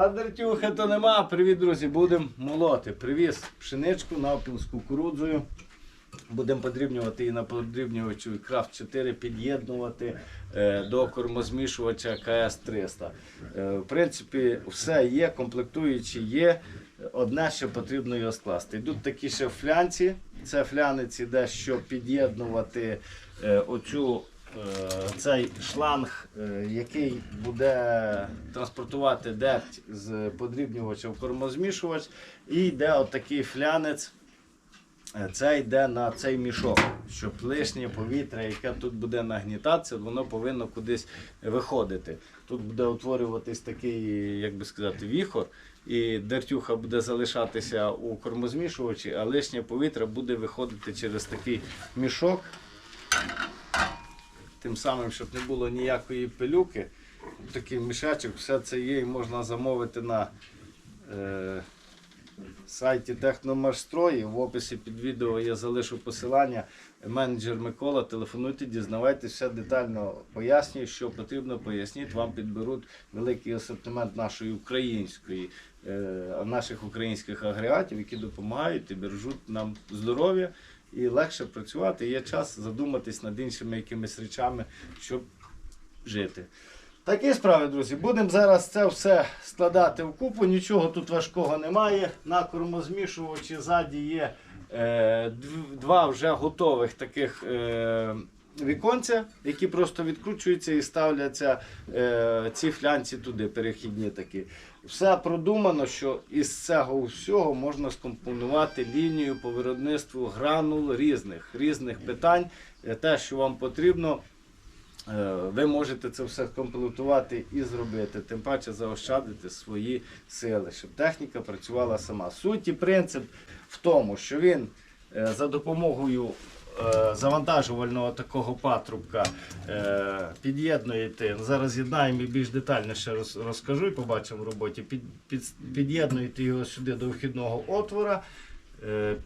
А дертюхи то нема. Привіт, друзі, будемо молоти. Привіз пшеничку навпіл з кукурудзою. Будемо подрібнювати і на подрібнювачу крафт 4 під'єднувати е, до кормозмішувача КС-300. Е, в принципі, все є, комплектуючі є. Одне, що потрібно його скласти. Йдуть такі ще флянці. Це флянець іде, щоб під'єднувати е, оцю, цей шланг, е, який буде транспортувати дерть з подрібнювача в кормозмішувач. І йде отакий флянець. Е, Це йде на цей мішок, щоб лишнє повітря, яке тут буде нагнітатися, воно повинно кудись виходити. Тут буде утворюватись такий, як би сказати, віхор, і дертюха буде залишатися у кормозмішувачі, а лишнє повітря буде виходити через такий мішок. Тим самим, щоб не було ніякої пилюки. Такий мішечок, все це є і можна замовити на. Е, сайті Техномашстрої. В описі під відео я залишу посилання. Менеджер Микола, телефонуйте, дізнавайтеся, все детально пояснюю, що потрібно, поясніть. Вам підберуть великий асортимент нашої української, е, наших українських агрегатів, які допомагають і бережуть нам здоров'я і легше працювати. Є час задуматись над іншими якимись речами, щоб жити. Такі справи, друзі. Будемо зараз це все складати в купу. Нічого тут важкого немає. На кормозмішувачі ззаді є е, два вже готових таких е, віконця, які просто відкручуються і ставляться е, ці флянці туди, перехідні такі. Все продумано, що із цього всього можна скомпонувати лінію по виробництву гранул різних, різних питань. Е, Те, що вам потрібно. Е, Ви можете це все скомплектувати і зробити, тим паче заощадити свої сили, щоб техніка працювала сама. Суть і принцип в тому, що він е, за допомогою завантажувального такого патрубка е, під'єднуєте. Зараз з'єднаємо і більш детальніше розкажу і побачимо в роботі. Під, під, під'єднуєте його сюди до вхідного отвора. е,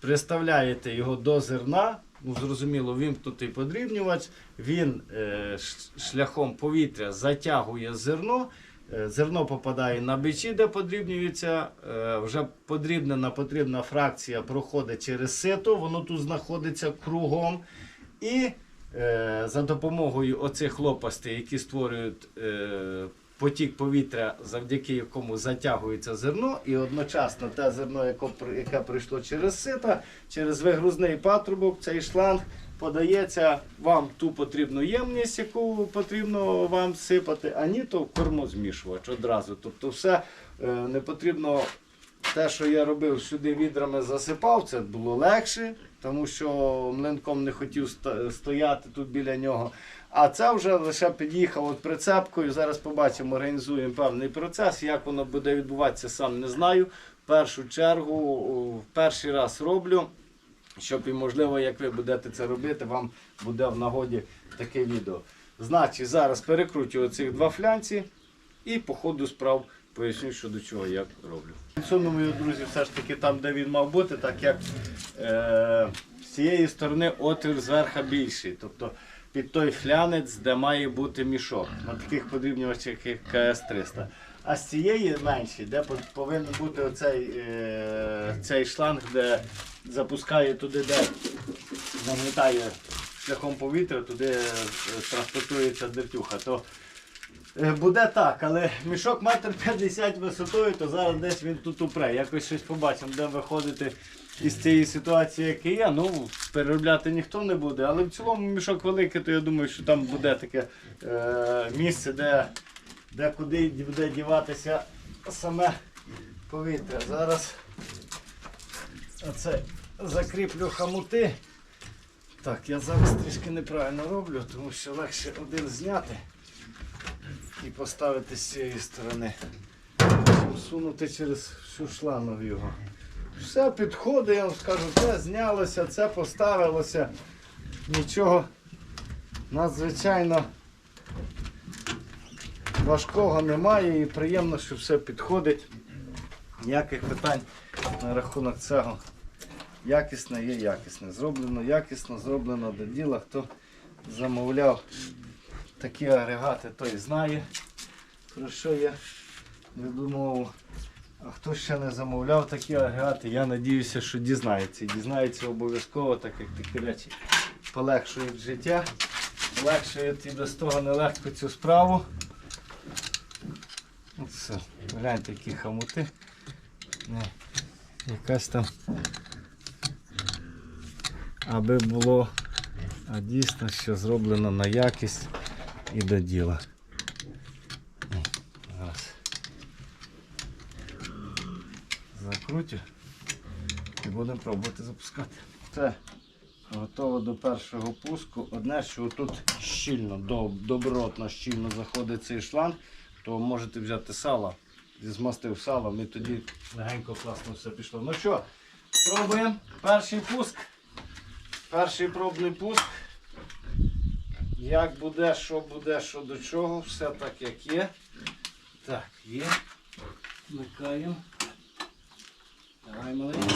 Приставляєте його до зерна, ну зрозуміло, вимкнутий подрібнювач, він е, шляхом повітря затягує зерно. Е, Зерно попадає на бичі, де подрібнюється. е, Вже подрібнена потрібна фракція проходить через сито, воно тут знаходиться кругом. І е, за допомогою оцих лопастей, які створюють потік повітря, завдяки якому затягується зерно, і одночасно те зерно, яке, при- яке прийшло через сито, через вигрузний патрубок, цей шланг подається вам ту потрібну ємність, яку потрібно вам сипати, а ні, то в кормозмішувач одразу. Тобто все е, не потрібно. Те, що я робив сюди відрами засипав, це було легше, тому що млинком не хотів стояти тут біля нього. А це вже лише під'їхав от прицепкою. Зараз побачимо, організуємо певний процес. Як воно буде відбуватися, сам не знаю. В першу чергу, перший раз роблю, щоб і можливо, як ви будете це робити, вам буде в нагоді таке відео. Значить, зараз перекручую цих два флянці і по ходу справ поясню, що до чого як роблю. Підсунув його, друзі, все ж таки там, де він мав бути, так як е, з цієї сторони отвір зверху більший. Тобто під той флянець, де має бути мішок. На таких подрібнювачах, як КС-300. А з цієї менші, де повинен бути оцей е, цей шланг, де запускає туди, де нагнітає шляхом повітря, туди е, транспортується дертюха. То Е, Буде так, але мішок метр 50 висотою, то зараз десь він тут упре. Якось щось побачимо, де виходити із цієї ситуації, яка є. Ну, переробляти ніхто не буде, але в цілому мішок великий, то я думаю, що там буде таке е, місце, де, де куди буде діватися саме повітря. Зараз оце закріплю хамути. Так, я зараз трішки неправильно роблю, тому що легше один зняти і поставити з цієї сторони. Сунути через всю шлангу його. Все підходить, я вам скажу, це знялося, це поставилося. Нічого надзвичайно важкого немає і приємно, що все підходить. Ніяких питань на рахунок цього. Якісне є якісне. Зроблено якісно, зроблено до діла. Хто замовляв такі агрегати, той знає, про що я а хто ще не замовляв такі агрегати, я надіюся, що дізнається. Дізнається обов'язково, так як такі речі полегшують життя, полегшують і без того нелегко цю справу. Все. Гляньте, які хамути. Не, якась там. Аби було а дійсно, що зроблено на якість і до діла. Ні, Зараз. Закрутю і будемо пробувати запускати. Все, готово до першого пуску. Одне, що тут щільно, доб- добротно щільно заходить цей шланг, то можете взяти сало, змастив салом і тоді легенько класно все пішло. Ну що, пробуємо. Перший пуск. Перший пробний пуск. Як буде, що буде, що до чого, все так як є. Так, є. Вмикаємо. All right, Malay.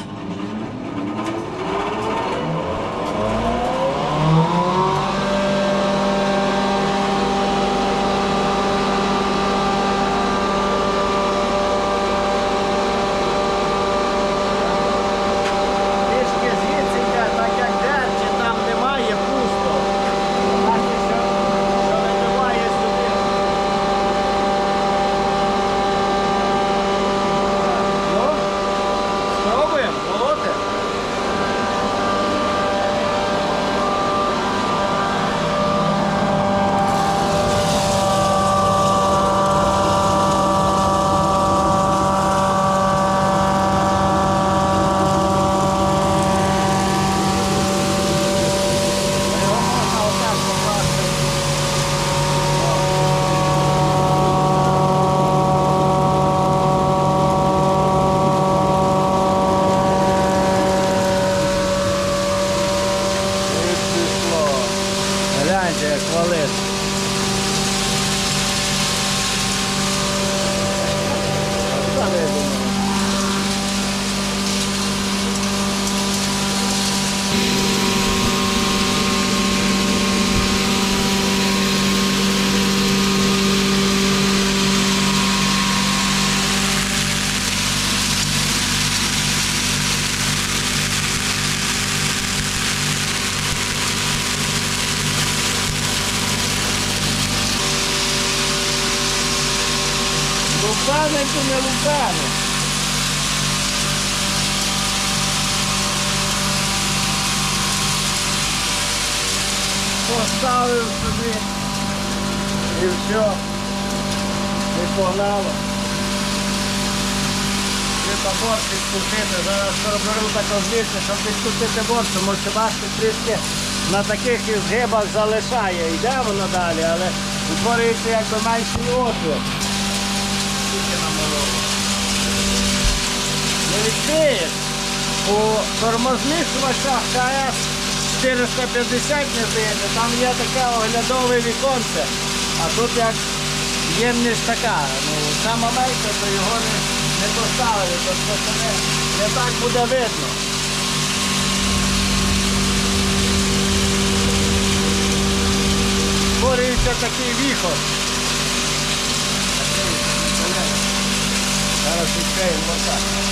Лупане? Поставив собі і все. І погнало. Треба борт відкрутити. Зараз беру таку звідси, щоб відкрутити борт, тому що бачите, трішки на таких згибах залишає. Йде воно далі, але утворюється якби менший отвір. Не відкриєш. У тормозмішувачах КС 450 не там є таке оглядове віконце, а тут як ємність така. Ну, сама менша, то його не, не поставили, тобто це не, не так буде видно. Створюється такий віхор. Зараз відкриємо так.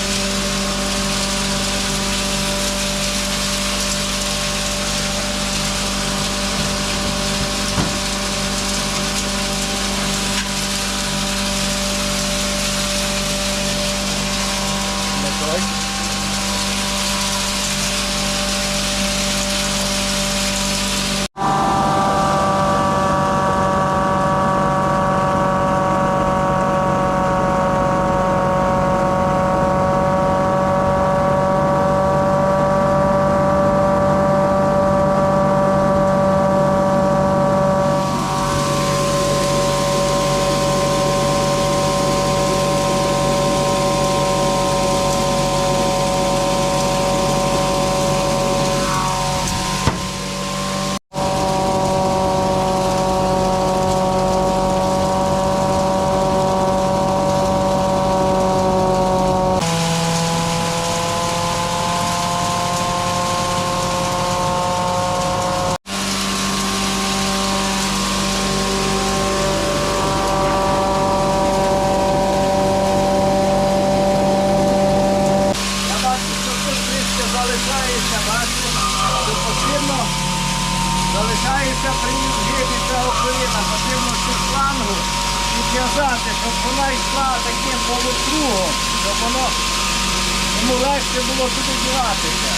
Намагається приїздити ця опина, потрібно цю шлангу підв'язати, щоб вона йшла таким полукругом, щоб воно йому легше було туди діватися.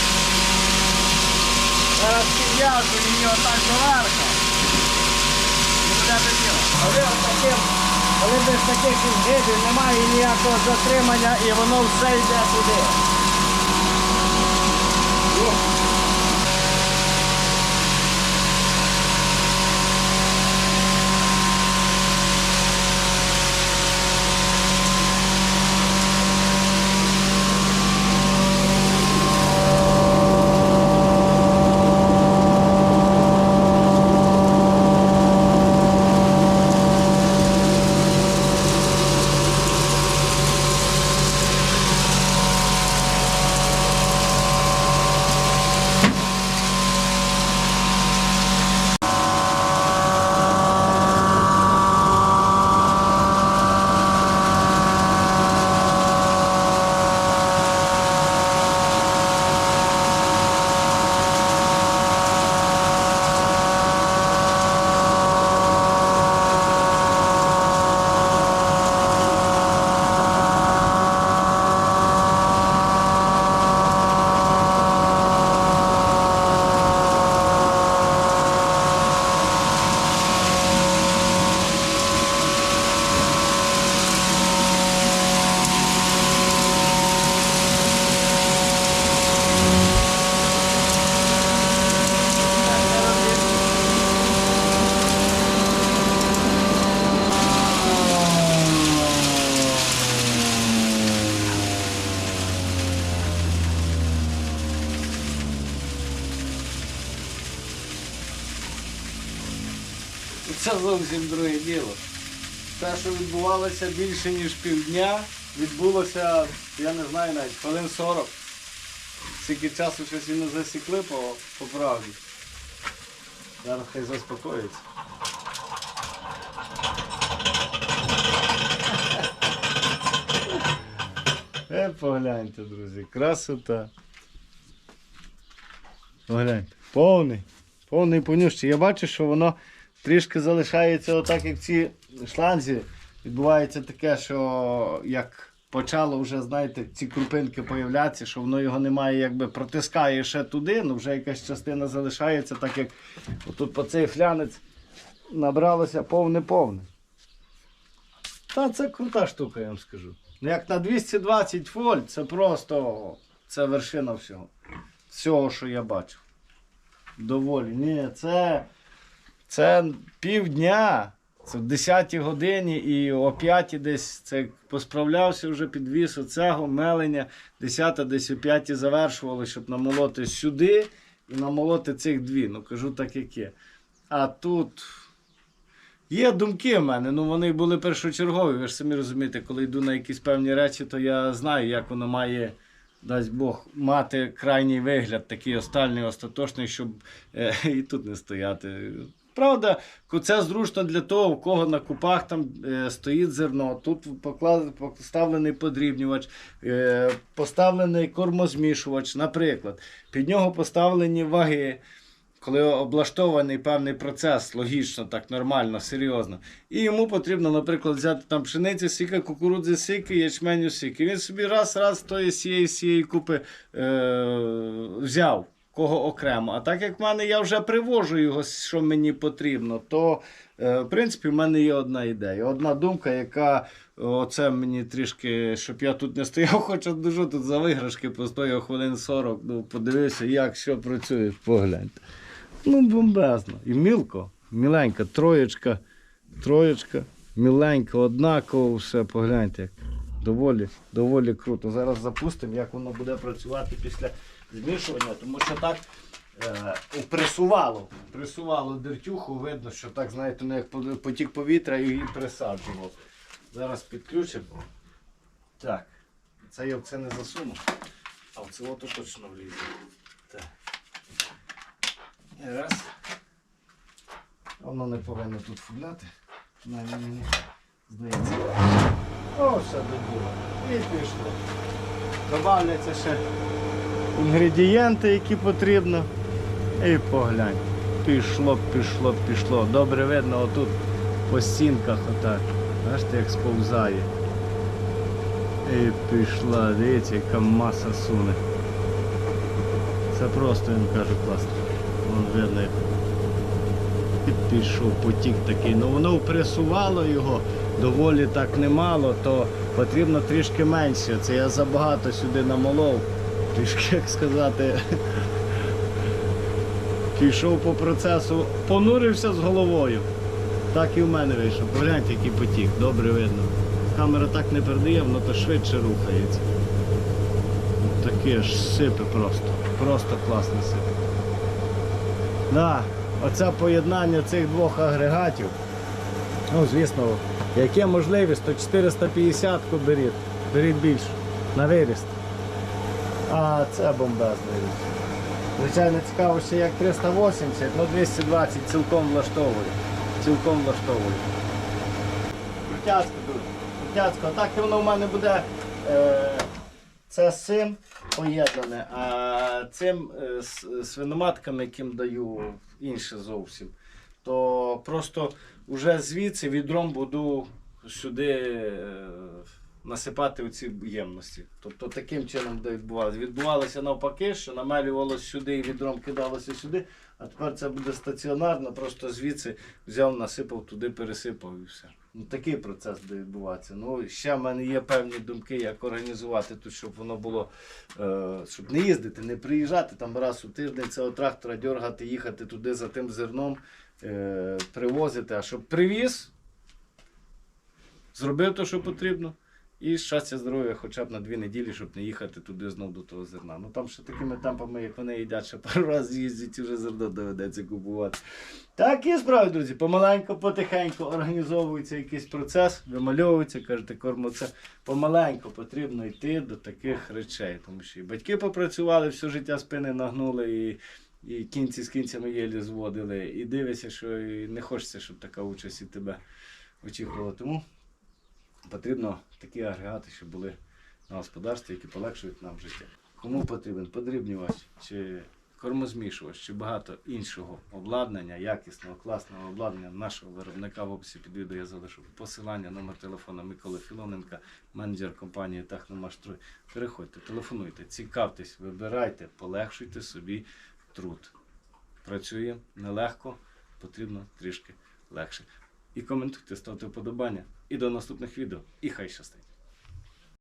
Зараз підв'язу. І буде до діло. Але таким, коли без таких відгибів немає ніякого затримання і воно все йде туди. Зовсім друге діло. Те, що відбувалося більше ніж півдня, відбулося, я не знаю навіть, хвилин 40. Скільки часу щось не засікли по, по правді. Зараз хай заспокоїться. Е, погляньте, друзі, красота. Погляньте. Повний. Повний понющий. Я бачу, що воно трішки залишається отак, як в цій шланзі. Відбувається таке, що як почало вже, знаєте, ці крупинки появлятися, що воно його немає, якби протискає ще туди, ну вже якась частина залишається, так як отут по цей флянець набралося повне-повне. Та це крута штука, я вам скажу. Ну, Як на 220 вольт, це просто це вершина всього. Всього, що я бачив. Доволі. Ні, це, це півдня. Це в 10 годині і о 5 десь це посправлявся вже підвіз оцього мелення. 10 десь о 5 завершували, щоб намолоти сюди і намолоти цих дві. Ну кажу так, як є. А тут Є думки в мене, ну вони були першочергові. Ви ж самі розумієте, коли йду на якісь певні речі, то я знаю, як воно має, дасть Бог, мати крайній вигляд, такий остальний, остаточний, щоб е, і тут не стояти. Правда, це зручно для того, у кого на купах там е, стоїть зерно, тут поклад- поставлений подрібнювач, е, поставлений кормозмішувач, наприклад. Під нього поставлені ваги коли облаштований певний процес, логічно, так нормально, серйозно. І йому потрібно, наприклад, взяти там пшениці, сіка, кукурудзи, сіки, ячменю, сіки. Він собі раз-раз тої цієї цієї купи е- взяв. Кого окремо. А так як в мене я вже привожу його, що мені потрібно, то е, в принципі в мене є одна ідея, одна думка, яка оце мені трішки, щоб я тут не стояв, хоча дуже тут за виграшки постояв хвилин 40, ну подивився, як що працює, погляньте. Ну, бомбезно. І мілко, міленька, троєчка, троєчка, міленька, однаково все, погляньте. як Доволі, доволі круто. Зараз запустимо, як воно буде працювати після змішування, тому що так е, пресувало. Пресувало дертюху, видно, що так, знаєте, ну, як потік повітря і присаджував. Зараз підключимо. Так, це я в це не засуну, а в це ото точно влізе. Так. І Раз. Воно не повинно тут фуляти. Навіть мені здається. О, все добуло. І пішло. Добавляться ще інгредієнти, які потрібно. І поглянь. Пішло, пішло, пішло. Добре видно отут по стінках отак. Бачите, як сповзає. І пішла, дивіться, яка маса суне. Це просто, я вам кажу, класно. Вон видно, і пішов потік такий. Ну воно впресувало його доволі так немало, то потрібно трішки менше. Це я забагато сюди намолов. Трішки, як сказати, пішов по процесу, понурився з головою. Так і в мене вийшов. Погляньте, який потік, добре видно. Камера так не передає, воно то швидше рухається. Таке ж сипе просто. Просто класно сипе. Да, оце поєднання цих двох агрегатів. Ну, звісно, яке можливість, то 450 беріть. Беріть більше. На виріст. А це бомбезний. Звичайно, цікаво ще як 380, ну 220 цілком влаштовує. Цілком влаштовує. Крутяцько дуже. Крутяцько. Так воно в мене буде. Е, це з цим поєднане, а цим е, з свиноматками, яким даю інше зовсім. То просто вже звідси відром буду сюди насипати оці ємності. Тобто таким чином буде відбувалося. Відбувалося навпаки, що намелювалося сюди і відром кидалося сюди, а тепер це буде стаціонарно, просто звідси взяв, насипав туди, пересипав і все. Ну, такий процес буде відбуватися. Ну, ще в мене є певні думки, як організувати тут, щоб воно було, е, щоб не їздити, не приїжджати там раз у тиждень цього трактора, дергати, їхати туди за тим зерном, е, привозити, а щоб привіз, зробив те, що потрібно. І щастя, здоров'я хоча б на дві неділі, щоб не їхати туди знов до того зерна. Ну там ще такими темпами, як вони їдять, ще пару разів їздять вже зерно доведеться купувати. Так і справді, друзі, помаленьку, потихеньку організовується якийсь процес, вимальовується, кажете, корму це помаленьку потрібно йти до таких речей. Тому що і батьки попрацювали, все життя спини нагнули і. І кінці з кінцями єлі зводили, і дивишся, що не хочеться, щоб така участь і тебе очікувала. Тому потрібно такі агрегати, щоб були на господарстві, які полегшують нам життя. Кому потрібен подрібнювач чи кормозмішувач, чи багато іншого обладнання, якісного, класного обладнання нашого виробника в описі під відео я залишу посилання, номер телефона Миколи Філоненка, менеджер компанії Техномаштрой. Переходьте, телефонуйте, цікавтесь, вибирайте, полегшуйте собі труд. Працюємо нелегко, потрібно трішки легше. І коментуйте, ставте вподобання. І до наступних відео. І хай щастить!